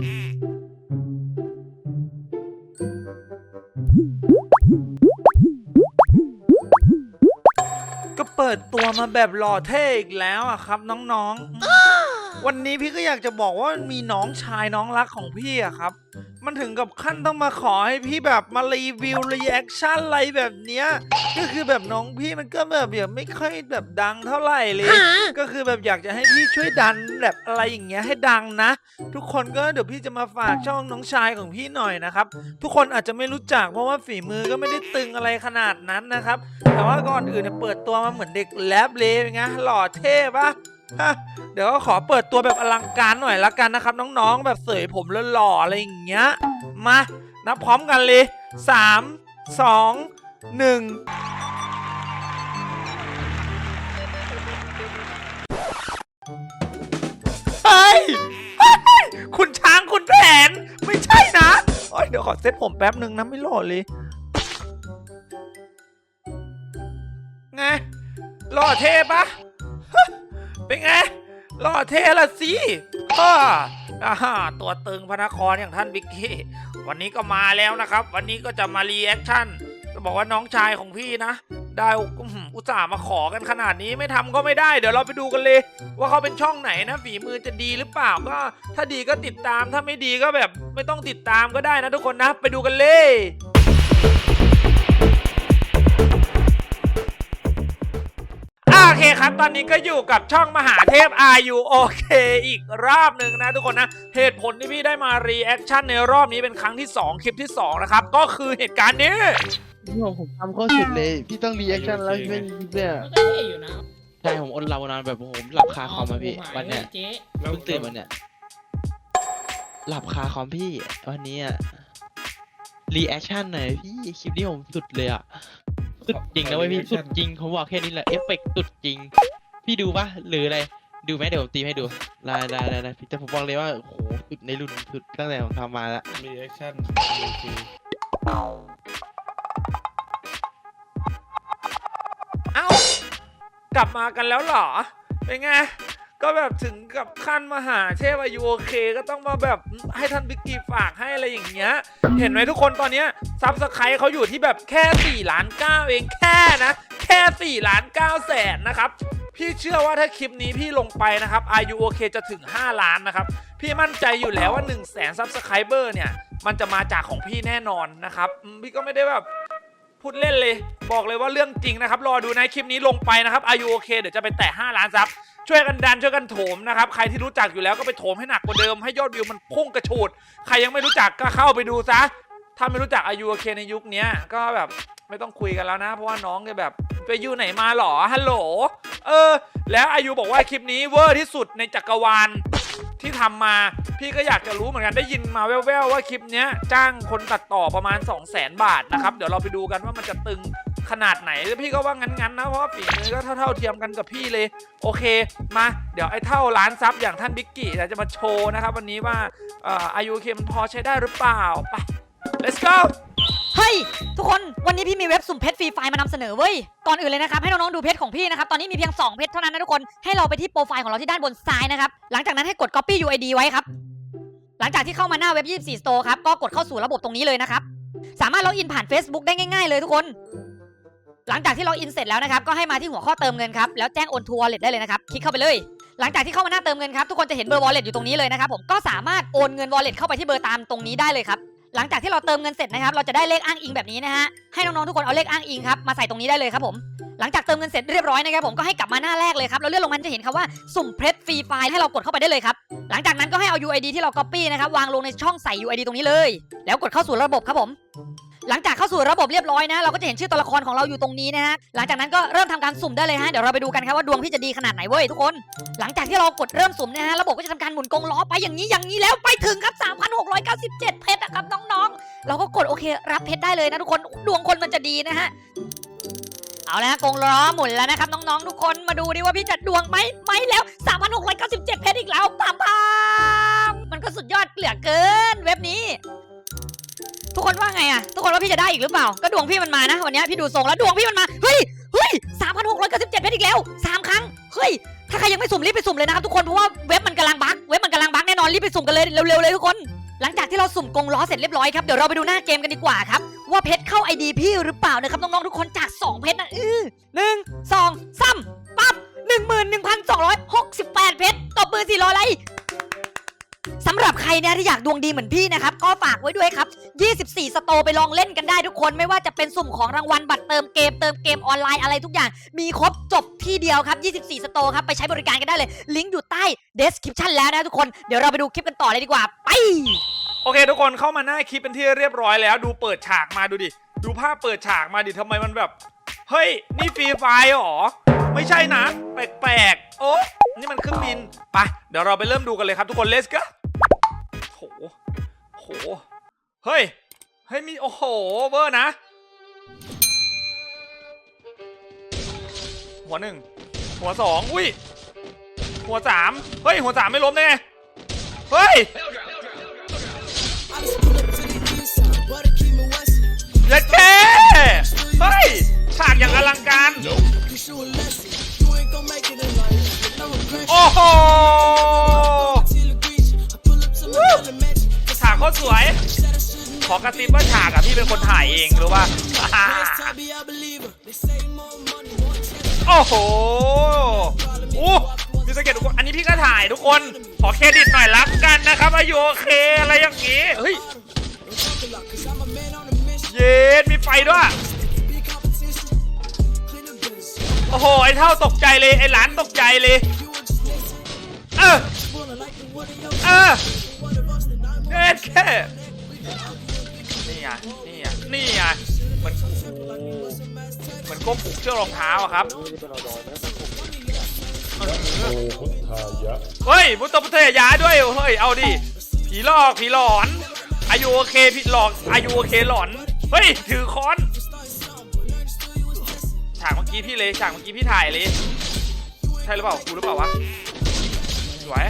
ก็เปิดตัวมาแบบหล่อเท่อีกแล้วอะครับน้องๆ วันนี้พี่ก็อยากจะบอกว่ามีน้องชายน้องรักของพี่อะครับ มันถึงกับขั้นต้องมาขอให้พี่แบบมารีวิวรีแอคชั่นอะไรแบบเนี้ยก็คือแบบน้องพี่มันก็แบบแบบไม่ค่อยแบบดังเท่าไหร่เลย ก็คือแบบอยากจะให้พี่ช่วยดันแบบอะไรอย่างเงี้ยให้ดังนะ ทุกคนก็เดี๋ยวพี่จะมาฝากช่องน้องชายของพี่หน่อยนะครับ ทุกคนอาจจะไม่รู้จักเพราะว่าฝีมือก็ไม่ได้ตึงอะไรขนาดนั้นนะครับ แต่ว่าก่อนอื่นเนี่ยเปิดตัวมาเหมือนเด็กแลบเลยไงหล่อเท่ปะเดี๋ยวก็ขอเปิดตัวแบบอลังการหน่อยละกันนะครับ น้องๆ แบบเสยผมหล่อๆอะไรอย่างเงี้ย มานับพร้อมกันเลยสามสองหนึ่งเฮ้ยคุณช้างคุณแผน ไม่ใช่นะโอ้ยเดี๋ยวขอเซ็ตผมแป๊บหนึ่งนะไม่หล่อเลยไงหล่อเทปะเป็นไง หล่อเทละสิฮ่าอ่าฮ่าตัวตึงพระนครอย่างท่านบิ๊กกี้ วันนี้ก็มาแล้วนะครับ วันนี้ก็จะมารีแอคชั่นจะบอกว่าน้องชายของพี่นะ ได้อื้อหืออุตส่าห์มาขอกันขนาดนี้ไม่ทำก็ไม่ได้ เดี๋ยวเราไปดูกันเลย ว่าเขาเป็นช่องไหนนะ ฝีมือจะดีหรือเปล่าก็ ถ้าดีก็ติดตามถ้าไม่ดีก็แบบ ไม่ต้องติดตามก็ได้นะทุกคนนะ ไปดูกันเลย อเคครับ ตอนนี้ก็อยู่กับช่องมหาเทพ RU โอเคอีกรอบหนึ่งนะทุกคนนะ เหตุผลที่พี่ได้มารีแอคชั่นในรอบนี้เป็นครั้งที่ 2 คลิปที่ 2 นะครับ ก็คือเหตุการณ์นี้ พี่บอกผมทำข้อสุดเลย พี่ต้องรีแอคชั่นแล้วพี่ไม่มีเนี่ยมันก็เท่อยู่นะใช่ผมอดหลับนอนแบบผมหลับคาคอมมาพี่วันเนี้ยเจ๊เพิ่งตื่นวันเนี้ยหลับคาคอมพี่วันนี้อะรีแอคชั่นหน่อยพี่คลิปนี้ผมสุดเลยอะ สุดจริงนะเว้ยพี่สุดจริงผมบอกแค่นี้แหละเอฟเฟกต์สุดจริง พี่ดูปะหรืออะไรดูไหมเดี๋ยวผมตีให้ดูได้ได้ได้ได้พี่แต่ผมบอกเลยว่าโอ้โหสุดในรุ่นสุดตั้งแต่ผมทำมาแล้วรีแอคชั่นโอเคเอ้ากลับมากันแล้วเหรอ เป็นไง ก็แบบถึงกับขั้นมาหาเทพอายุโอเคก็ต้องมาแบบให้ท่านบิ๊กกี้ฝากให้อะไรอย่างเงี้ย เห็นไหมทุกคนตอนเนี้ยซับสไครต์เขาอยู่ที่แบบแค่4ล้าน9เองแค่นะ แค่4ล้าน9แสนนะครับพี่เชื่อว่าถ้าคลิปนี้พี่ลงไปนะครับอายุโอเคจะถึง 5 ล้านนะครับ พี่มั่นใจอยู่แล้วว่า 1 0 0 0 0แสนซับสไครเบอร์เนี่ย มันจะมาจากของพี่แน่นอนนะครับอืมพี่ก็ไม่ได้แบบ พูดเล่นเลย บอกเลยว่าเรื่องจริงนะครับ รอดูนะคลิปนี้ลงไปนะครับอายุโอเคเดี๋ยวจะไปแตะ 5 ล้านซับช่วยกันดันช่วยกันโถมนะครับ ใครที่รู้จักอยู่แล้วก็ไปโถมให้หนักกว่าเดิมให้ยอดวิวมันพุ่งกระฉูด ใครยังไม่รู้จักก็เข้าไปดูซะ ถ้าไม่รู้จักอายุโอเคในยุคนี้ก็แบบไม่ต้องคุยกันแล้วนะ เพราะว่าน้องแกแบบไปอยู่ไหนมาหรอฮัลโหลเออ แล้วอายุบอกว่าคลิปนี้เวอร์ที่สุดในจักรวาล ที่ทำมา พี่ก็อยากจะรู้เหมือนกันได้ยินมาแว่วๆว่าคลิปนี้จ้างคนตัดต่อประมาณ 2 0 0 0 0 0 บาทนะครับ เดี๋ยวเราไปดูกันว่ามันจะตึงขนาดไหนแล้วพี่ก็ว่างั้นๆนะเพราะฝีมือก็เท่าๆเทียมกันกับพี่เลย โอเคมาเดี๋ยวไอ้เท่าล้านซับอย่างท่านบิ๊กกี้จะมาโชว์นะครับ วันนี้ว่าอายุเคมันพอใช้ได้หรือเปล่าไป let's go เฮ้ย ทุกคนวันนี้พี่มีเว็บสุ่มเพชรฟรีไฟล์มานำเสนอเว้ย ก่อนอื่นเลยนะครับให้น้องๆดูเพชรของพี่นะครับ ตอนนี้มีเพียง 2 เพชรเท่านั้นนะทุกคนให้เราไปที่โปรไฟล์ของเราที่ด้านบนซ้ายนะครับ หลังจากนั้นให้กด copy UID ไว้ครับ หลังจากที่เข้ามาหน้าเว็บ 24 Store ครับก็กดเข้าสู่ระบบตรงนี้เลยนะครับสามารถล็อกอินผ่าน Facebook ได้ง่าย ๆ เลยทุกคน หลังจากที่ล็อกอินเสร็จแล้วนะครับก็ให้มาที่หัวข้อเติมเงินครับแล้วแจ้งโอนทัวร์เลทได้เลยนะครับคลิกเข้าไปเลยหลังจากที่เข้ามาหน้าเติมเงินครับทุกคนจะเห็นเบอร์ wallet อยู่ตรงนี้เลยนะครับผมก็สามารถโอนเงิน wallet เข้าไปที่เบอร์ตามตรงนี้ได้เลยครับ หลังจากที่เราเติมเงินเสร็จนะครับ เราจะได้เลขอ้างอิงแบบนี้นะฮะ ให้น้องๆทุกคนเอาเลขอ้างอิงครับมาใส่ตรงนี้ได้เลยครับผม หลังจากเติมเงินเสร็จเรียบร้อยนะครับผมก็ให้กลับมาหน้าแรกเลยครับแล้วเลื่อนลงมันจะเห็นคำว่าสุ่มเพรสฟรีไฟล์ให้เรากดเข้าไปได้เลยครับ หลังจากนั้นก็ให้เอา UID ที่เรา copy นะครับวางลงในช่องใส่ UID ตรงนี้เลย แล้วกดเข้าสู่ระบบครับผม หลังจากเข้าสู่ระบบเรียบร้อยนะ เราก็จะเห็นชื่อตัวละครของเราอยู่ตรงนี้นะฮะ หลังจากนั้นก็เริ่มทำการสุ่มได้เลยฮะ เดี๋ยวเราไปดูกันครับว่าดวงพี่จะดีขนาดไหนเว้ยทุกคน หลังจากที่เรากดเริ่มสุ่มนะฮะ ระบบก็จะทำการหมุนกงล้อไปอย่างนี้อย่างนี้แล้วไปถึงครับ 3,697 เพชรนะครับน้องๆ เราก็กดโอเครับเพชรได้เลยนะทุกคน ดวงคนมันจะดีนะฮะ เอาละกงล้อหมุนแล้วนะครับน้องๆ ทุกคน มาดูดิว่าพี่จะดวงไหมไหมแล้ว 3,697 เพชรอีกแล้วปามปามมันก็สุดยอดเหลือเกินเว็บนี้ ทุกคนว่าไงอะทุกคนว่าพี่จะได้อีกหรือเปล่า ก็ดวงพี่มันมานะ วันนี้พี่ดูทรงแล้วดวงพี่มันมา เฮ้ย เฮ้ย3,697เก้าสิบเจ็ดเพชรอีกแล้ว3ครั้ง เฮ้ย ถ้าใครยังไม่สุ่มรีบไปสุ่มเลยนะครับทุกคน เพราะว่าเว็บมันกำลังบั๊กเว็บมันกำลังบั๊กแน่นอนรีบไปสุ่มกันเลยเร็วๆเลยทุกคน หลังจากที่เราสุ่มกรงล้อเสร็จเรียบร้อยครับ เดี๋ยวเราไปดูหน้าเกมกันดีกว่าครับ ว่าเพชรเข้าไอดีพี่หรือเปล่านะครับน้องๆทุกคนจาก2เพชรนะอื้อหนึ่งสองสามปั๊บหนึ่งหมื่นหนึ่งพันสองร้อยหกสิบแปดเพชรตบมือสี่ร้อยไร สำหรับใครเนี่ยที่อยากดวงดีเหมือนพี่นะครับ ก็ฝากไว้ด้วยครับ 24 สโตไปลองเล่นกันได้ทุกคน ไม่ว่าจะเป็นสุ่มของรางวัลบัตรเติมเกมเติมเกมออนไลน์อะไรทุกอย่าง มีครบจบที่เดียวครับ 24 สโตครับ ไปใช้บริการกันได้เลย ลิงก์อยู่ใต้ description แล้วนะทุกคน เดี๋ยวเราไปดูคลิปกันต่อเลยดีกว่า ไป โอเค ทุกคนเข้ามาหน้าคลิปเป็นที่เรียบร้อยแล้ว ดูเปิดฉากมาดูดิ ดูภาพเปิดฉากมาดิทำไมมันแบบ เฮ้ย นี่ฟรีไฟล์หรอ ไม่ใช่นะ แปลกๆ โอ้ นี่มันเครื่องบินไปเดี๋ยวเราไปเริ่มดูกันเลยครับทุกคน let's go โหโหเฮ้ยเฮ้ยมีโอ้โหเวอร์นะ หัวหนึ่งหัวสองอุ้ยหัวสามเฮ้ย หัวสามไม่ล้มได้ไงเฮ้ยเล็ดเท่เฮ้ยฉากอย่างอลังการ โอ้โหฉากโคตรสวย ขอกระซิบว่าฉากอะพี่เป็นคนถ่ายเองหรือว่า โอ้โหอู้มีสเก็ตทุกคนอันนี้พี่ก็ถ่ายทุกคน ขอเครดิตหน่อยรับกันนะครับอายุโอเคอะไรอย่างงี้เฮ้ยเย็ดมีไฟด้วยโอ้โห ไอ้เท่าตกใจเลย ไอ้หลานตกใจเลย เออเออเย็ดแค่นี่ไงนี่ไงนี่ไงเหมือนเหมือนก้มผูกเชือกรองเท้าอะครับโอพุทธายะเฮ้ยมุตตะพุทธยาด้วยเฮ้ยเอาดิผีหลอกผีหลอนอายุโอเคผีหลอกอายุโอเคหลอนเฮ้ยถือค้อนฉากเมื่อกี้พี่เลยฉากเมื่อกี้พี่ถ่ายเลย ใช่หรือเปล่ากูหรือเปล่าวะ สวย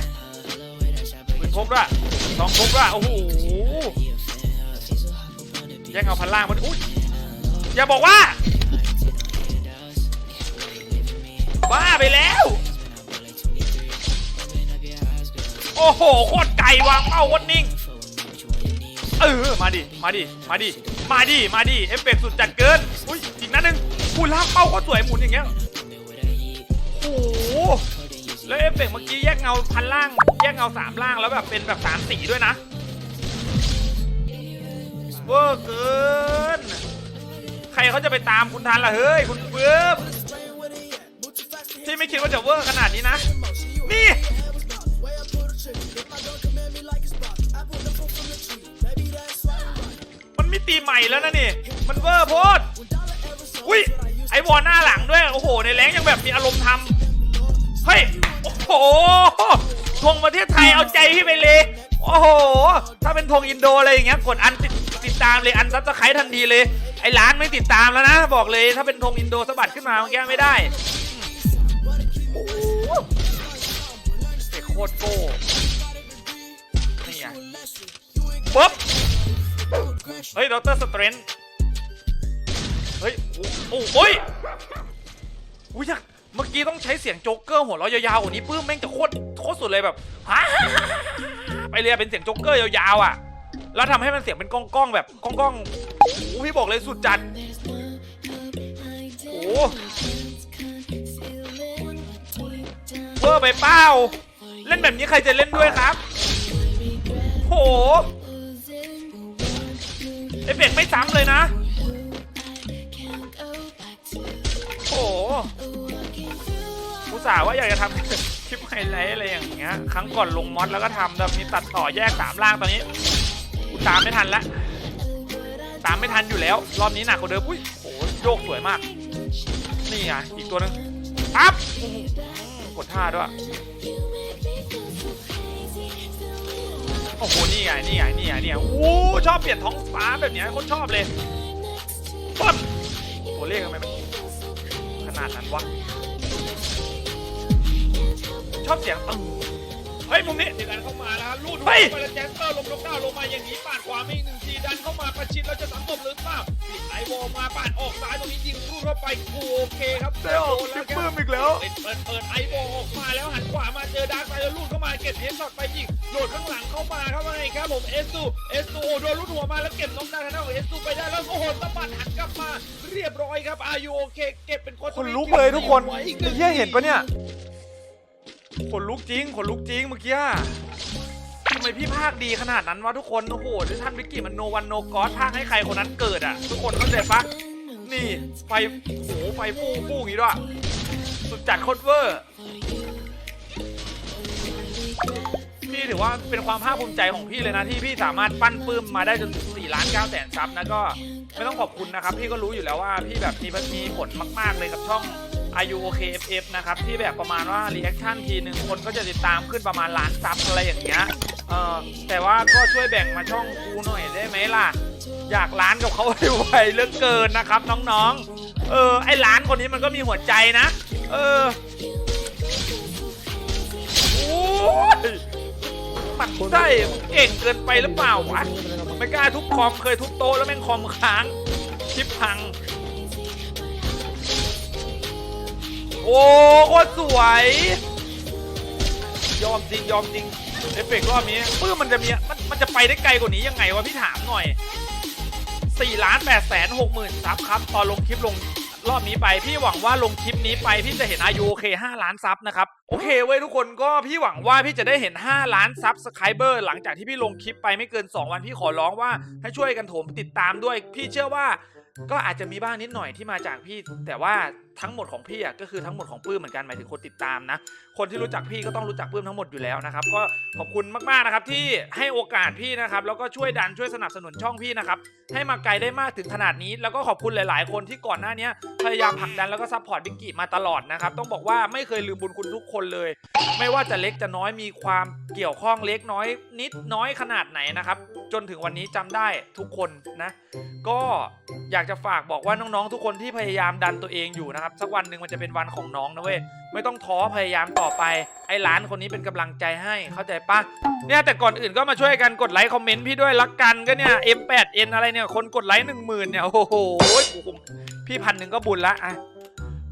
ปืนพกด้วยสองพกด้วยโอ้โหแย่งเอาพันล่างมันอุ้ยอย่าบอกว่า บ้าไปแล้ว โอ้โหโคตรไกลวางเป้าโคตรนิ่ง เออ มาดิ มาดิ มาดิ มาดิ มาดิ เอฟเฟกต์สุดจัดเกิน อุ้ยอีกนัดหนึ่งกูลากเป้าก็สวยหมุนอย่างเงี้ยโอ้โห แล้วเอฟเฟกต์เมื่อกี้แยกเงาพันล่าง แยกเงาสามล่างแล้วแบบเป็นแบบสามสีด้วยนะเวอร์เกิน ใครเขาจะไปตามคุณทันล่ะเฮ้ยคุณเฟิร์มที่ไม่คิดว่าจะเวอร์ขนาดนี้นะ นี่มันมีตีใหม่แล้วนะนี่ มันเวอร์โพดอุ้ยไอวอลหน้าหลังด้วย โอ้โห ในแรงยังแบบมีอารมณ์ทำเฮ้ย โอ้โหธงประเทศไทยเอาใจพี่ไปเลย โอ้โห ถ้าเป็นธงอินโดอะไรอย่างเงี้ยกดอันติดติดตามเลยอันซับสไครต์ทันทีเลย ไอ้ร้านไม่ติดตามแล้วนะ บอกเลยถ้าเป็นธงอินโดสะบัดขึ้นมาเมื่อกี้ไม่ได้โอ้โหเตะโคตรโก้นี่ไงปุ๊บเฮ้ยดรสเตรนเฮ้ย โอ้โอ้โอ้ยอุ้ยอยาก เมื่อกี้ต้องใช้เสียงโจ๊กเกอร์หัวเราะยาวๆกว่านี้ปื้มแม่งจะโคตรโคตรสุดเลยแบบฮ่าไปเรียเป็นเสียงโจ๊กเกอร์ยาวๆอะ แล้วทำให้มันเสียงเป็นก้องๆแบบก้องๆโอ้โหพี่บอกเลยสุดจัดโอ้เวอร์ไปเป้า เล่นแบบนี้ใครจะเล่นด้วยครับโหเอฟเฟกต์ไม่ซ้ำเลยนะโอ้โห ตส่าห์ว่าอยากจะทำ คลิปไฮไลท์อะไรอย่างเงี้ย ครั้งก่อนลงมอดแล้วก็ทำแบบมีตัดต่อแยกสามล่างตอนนี้กูตามไม่ทันละตามไม่ทันอยู่แล้ว รอบนี้หนักกว่าเดิมอุ้ยโอ้โหโยกสวยมาก นี่ไงอีกตัวหนึ่งปั๊บกดท่าด้วยโอ้โหนี่ไงนี่ไงนี่ไงนี่ไงโอ้ชอบเปลี่ยนท้องฟ้าแบบนี้คนชอบเลยปั๊บตัวเลขทำไมมันขนาดนั้นวะ ชอบเสียงตึงเฮ้ยมุมนี้ในการเข้ามาแล้วครับลูดเฮ้ย ไปแล้วแจ็คเปอร์ลงนกดาวลงมาอย่างนี้ปาดขวาไม่อีกหนึ่งทีดันเข้ามาประชิดแล้วจะสังกบหรือเปล่าปิดไอโวมาปาดออกซ้ายตรงนี้ยิงรูดเข้าไปโอเคครับได้ออกโดนซิแล้วปคเปิรับมอีกแล้ว เปิดเปิดเปิดไอโวออกมาแล้วหันขวามาเจอดาร์กไซด์แล้วลูดเข้ามาเก็บเฮดช็อตไปยิงโดดข้างหลังเข้ามาครับว่าไงครับผมเอสตูเอสตูโดนลูดหัวมาแล้วเก็บน้องดาทางด้านของเอสตูไปได้แล้วโอ้โหสะบัดหันกลับมาเรียบร้อยครับอายุโอเคเก็บเป็นคนคนลุกเลยทุกคนไว้อีกหไอ้งเหี้ยเห็นปะเนี่ย ขนลุกจริงขนลุกจริงเมื่อกี้ทำไมพี่ภาคดีขนาดนั้นวะทุกคนโอ้โหที่ท่านวิกกี้มันโนวันโนกอสภาคให้ใครคนนั้นเกิดอะ ทุกคนเข้าใจปะนี่ไฟโอ้ไฟฟูฟูอย่างงี้ด้วยสุดจัดโคตรเวอร์พี่ถือว่าเป็นความภาคภูมิใจของพี่เลยนะ ที่พี่สามารถปั้นปื้มมาได้จนถึง4ล้าน9แสนซับนะก็ไม่ต้องขอบคุณนะครับ พี่ก็รู้อยู่แล้วว่าพี่แบบมีมีผลมาก ๆเลยกับช่อง IU OK FF นะครับ ที่แบบประมาณว่ารีแอคชั่นทีหนึ่งคนก็จะติดตามขึ้นประมาณล้านซับอะไรอย่างเงี้ยเออแต่ว่าก็ช่วยแบ่งมาช่องกูหน่อยได้ไหมล่ะ อยากล้านกับเขาไวๆเหลือเกินนะครับน้องๆ เออไอ้ล้านคนนี้มันก็มีหัวใจนะ เออโอ้ยปัดได้เก่งเกินไปหรือเปล่าวะไม่กล้าทุบคอมเคยทุบโต๊ะแล้วแม่งคอมค้างชิปพัง อ้โคตรสวย ยอมจริงยอมจริงเอฟเฟกต์รอบนี้ปื้มมันจะมีมันมันจะไปได้ไกลกว่านี้ยังไงวะพี่ถามหน่อย4ล้าน8แสน6หมื่นซับครับตอนลงคลิปลงรอบนี้ไปพี่หวังว่าลงคลิปนี้ไปพี่จะเห็นอายุโอเค5ล้านซับนะครับโอเคเว้ยทุกคนก็พี่หวังว่าพี่จะได้เห็น 5 ล้านซับสไครเบอร์หลังจากที่พี่ลงคลิปไปไม่เกิน 2 วันพี่ขอร้องว่าให้ช่วยกันโถมติดตามด้วย พี่เชื่อว่าก็อาจจะมีบ้างนิดหน่อยที่มาจากพี่แต่ว่า ทั้งหมดของพี่อะก็คือทั้งหมดของปื้มเหมือนกันหมายถึงคนติดตามนะ คนที่รู้จักพี่ก็ต้องรู้จักปื้มทั้งหมดอยู่แล้วนะครับ ก็ขอบคุณมากๆนะครับที่ให้โอกาสพี่นะครับ แล้วก็ช่วยดันช่วยสนับสนุนช่องพี่นะครับ ให้มาไกลได้มากถึงขนาดนี้ แล้วก็ขอบคุณหลาย ๆ คนที่ก่อนหน้านี้พยายามผลักดันแล้วก็ซัพพอร์ตบิงกี้มาตลอดนะครับต้องบอกว่าไม่เคยลืมบุญคุณทุกคนเลย ไม่ว่าจะเล็กจะน้อยมีความเกี่ยวข้องเล็กน้อย นิดน้อยขนาดไหนนะครับจนถึงวันนี้จำได้ทุกคนนะ ก็อยากจะฝากบอกว่าน้องๆทุกคนที่พยายามดันตัวเองอยู่นะครับสักวันหนึ่งมันจะเป็นวันของน้องนะเว้ย ไม่ต้องท้อพยายามต่อไป ไอ้หลานคนนี้เป็นกำลังใจให้ เข้าใจปะเนี่ยแต่ก่อนอื่นก็มาช่วยกันกดไลค์คอมเมนต์พี่ด้วยรักกันก็เนี่ย M8N อะไรเนี่ย คนกดไลค์หนึ่งหมื่นเนี่ย โอ้โหผมพี่พันหนึ่งก็บุญละ อะ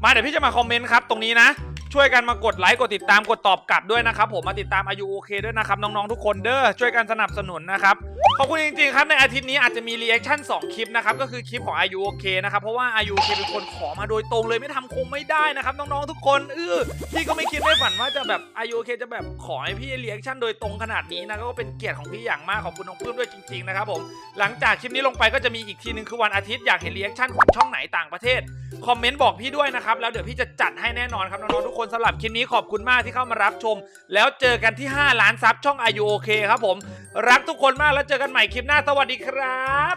มาเดี๋ยวพี่จะมาคอมเมนต์ครับตรงนี้นะ ช่วยกันมากดไลค์กดติดตามกดตอบกลับด้วยนะครับ ผมมาติดตามอายุโอเคด้วยนะครับ น้องๆทุกคนเด้อช่วยกันสนับสนุนนะครับขอบคุณจริงๆครับในอาทิตย์นี้อาจจะมีรีแอคชั่น2คลิปนะครับก็คือคลิปของอายุโอเคนะครับเพราะว่าอายุโอเคเป็นคนขอมาโดยตรงเลยไม่ทำคงไม่ได้นะครับน้องๆทุกคนเออพี่ก็ไม่คิดไม่ฝันว่าจะแบบอายุโอเคจะแบบขอให้พี่รีแอคชั่นโดยตรงขนาดนี้นะก็เป็นเกียรติของพี่อย่างมากขอบคุณน้องปลื้มด้วยจริงๆนะครับผมหลังจากคลิปนี้ลงไปก็จะมีอีกทีนึงคือวันอาทิตย์อยากเห็นรีแอคชั่นของช่องไหนต่างประเทศคอมเมนต์บอกพี่ด้วยนะครับแล้วเดี๋ยวพี่จะจัดให้แน่นอนครับน้องๆทุกคนคนสำหรับคลิปนี้ขอบคุณมากที่เข้ามารับชม แล้วเจอกันที่ 5 ล้านซับช่องอายุโอเคครับผม รักทุกคนมากแล้วเจอกันใหม่คลิปหน้าสวัสดีครับ